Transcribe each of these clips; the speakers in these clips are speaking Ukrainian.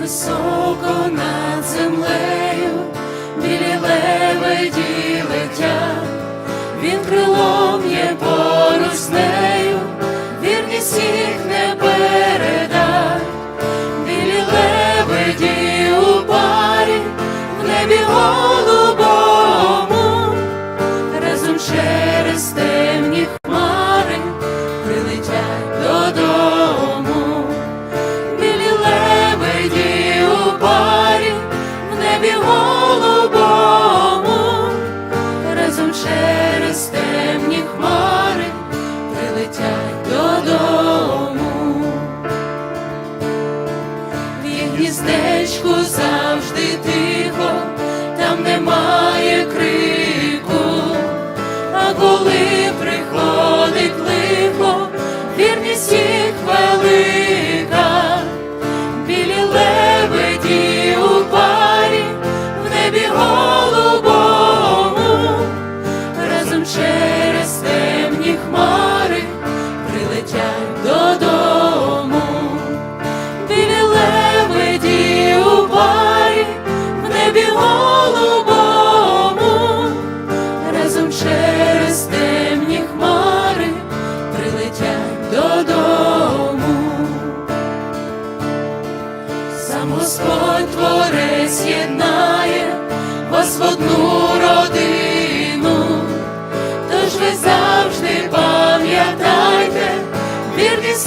високо над землею, білі лебеді летять, він крилом є поруч парі, в небі голубому, разом через темні хмари прилетять додому. В їх гніздечку завжди тихо, Сам Господь Творець єднає вас в одну родину, тож ви завжди пам'ятайте вірність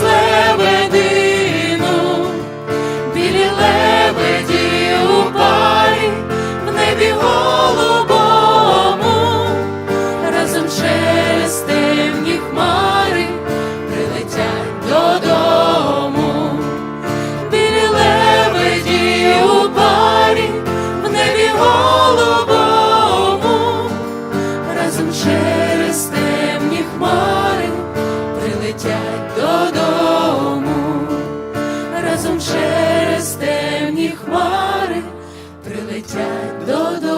через темні хмари прилетять додому.